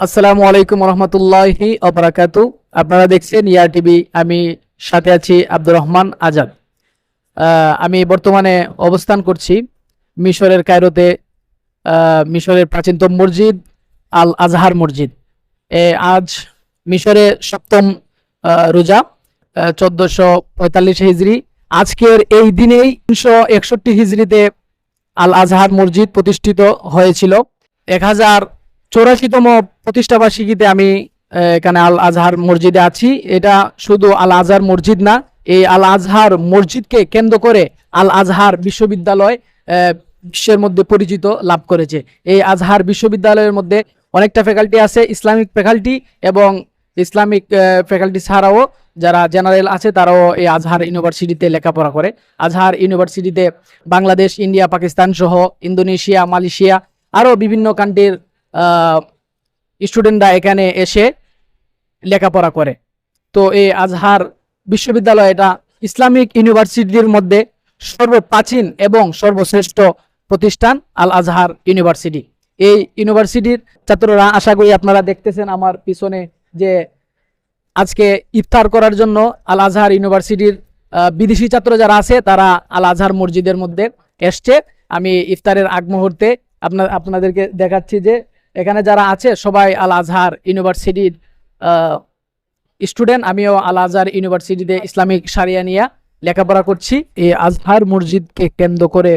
আসসালামু আলাইকুম রহমতুল্লাহি অবরাকাতু আপনারা দেখছেন ইয়া টিভি, আমি সাথে আছি আব্দুর রহমান আজাদ আমি বর্তমানে অবস্থান করছি মিশরের কায়রোতে মিশরের প্রাচীনতম মসজিদ, আল আজহার মসজিদ। এ, আজ মিশরে সপ্তম রোজা চোদ্দশো পঁয়তাল্লিশ হিজড়ি আজকের এই দিনেই তিনশো একষট্টি হিজড়িতে আল আজহার মসজিদ প্রতিষ্ঠিত হয়েছিল। এক হাজার চৌরাশিতম প্রতিষ্ঠা বার্ষিকীতে আমি এখানে আল আজহার মসজিদে আছি। এটা শুধু আল আজহার মসজিদ না, এই আল আজহার মসজিদকে কেন্দ্র করে আল আজহার বিশ্ববিদ্যালয় বিশ্বের মধ্যে পরিচিত লাভ করেছে। এই আজহার বিশ্ববিদ্যালয়ের মধ্যে অনেকটা ফ্যাকাল্টি আছে, ইসলামিক ফ্যাকাল্টি এবং ইসলামিক ফ্যাকাল্টি ছাড়াও যারা জেনারেল আছে, তারাও এই আজহার ইউনিভার্সিটিতে লেখাপড়া করে। আজহার ইউনিভার্সিটিতে বাংলাদেশ, ইন্ডিয়া, পাকিস্তান সহ ইন্দোনেশিয়া, মালয়েশিয়া, আরও বিভিন্ন কান্ট্রির স্টুডেন্টরা এখানে এসে লেখাপড়া করে। তো এই আজহার বিশ্ববিদ্যালয় এটা ইসলামিক ইউনিভার্সিটির মধ্যে সর্বপ্রাচীন এবং সর্বশ্রেষ্ঠ প্রতিষ্ঠান, আল আজহার ইউনিভার্সিটি। এই ইউনিভার্সিটির ছাত্ররা, আশা করি আপনারা দেখতেছেন আমার পিছনে যে আজকে ইফতার করার জন্য আল আজহার ইউনিভার্সিটির বিদেশি ছাত্র যারা আছে, তারা আল আজহার মসজিদের মধ্যে এসছে। আমি ইফতারের আগ মুহূর্তে আপনার, আপনাদেরকে দেখাচ্ছি যে এখানে যারা আছে, সবাই আল আজহার ইউনিভার্সিটির স্টুডেন্ট। আমিও আল আজহার ইউনিভার্সিটিতে ইসলামিক সারিয়া নিয়ে লেখাপড়া করছি। এই আজহার মসজিদকে কেন্দ্র করে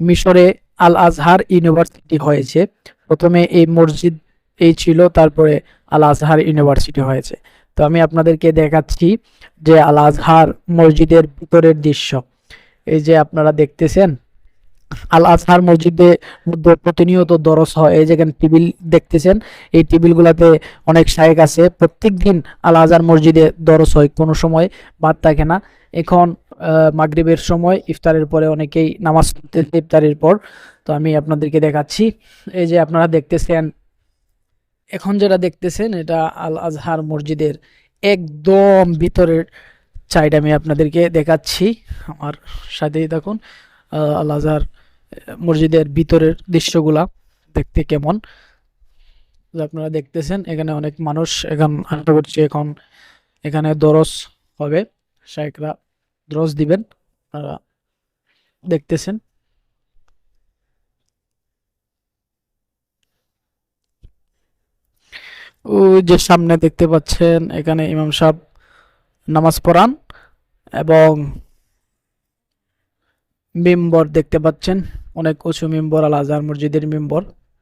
মিশরে আল আজহার ইউনিভার্সিটি হয়েছে। প্রথমে এই মসজিদ এই ছিল, তারপরে আল আজহার ইউনিভার্সিটি হয়েছে। তো আমি আপনাদেরকে দেখাচ্ছি যে আল আজহার মসজিদের ভিতরের দৃশ্য। এই যে আপনারা দেখতেছেন আল আজহার মসজিদে মধ্যে প্রতিনিয়ত দরস হয়। এই যেখানে টেবিল দেখতেছেন, এই টেবিলগুলোতে অনেক শায়েক আছে। প্রত্যেক দিন আল আজহার মসজিদে দরস হয় কোনো সময়, বাদ থাকে না। এখন মাগরিবের সময়, ইফতারের পরে অনেকেই নামাজ পড়তেছে ইফতারের পর। তো আমি আপনাদেরকে দেখাচ্ছি। এই যে আপনারা দেখতেছেন, এখন যেটা দেখতেছেন, এটা আল আজহার মসজিদের একদম ভিতরের সাইড আমি আপনাদেরকে দেখাচ্ছি। আমার সাথেই দেখুন আল আজহার মসজিদের ভিতরের দৃশ্যগুলা দেখতে কেমন? আপনারা দেখতেছেন, এখানে অনেক মানুষ, এখন আশা করছি এখন এখানে দরস হবে। শাইকরা দরস দিবেন, আপনারা দেখতেছেন। ওই যে সামনে দেখতে পাচ্ছেন, এখানে ইমাম সাহেব নামাজ পড়ান এবং মিম্বর দেখতে পাচ্ছেন। অনেক উঁচু মেম্বর আল আজহার মসজিদের মিম্বর।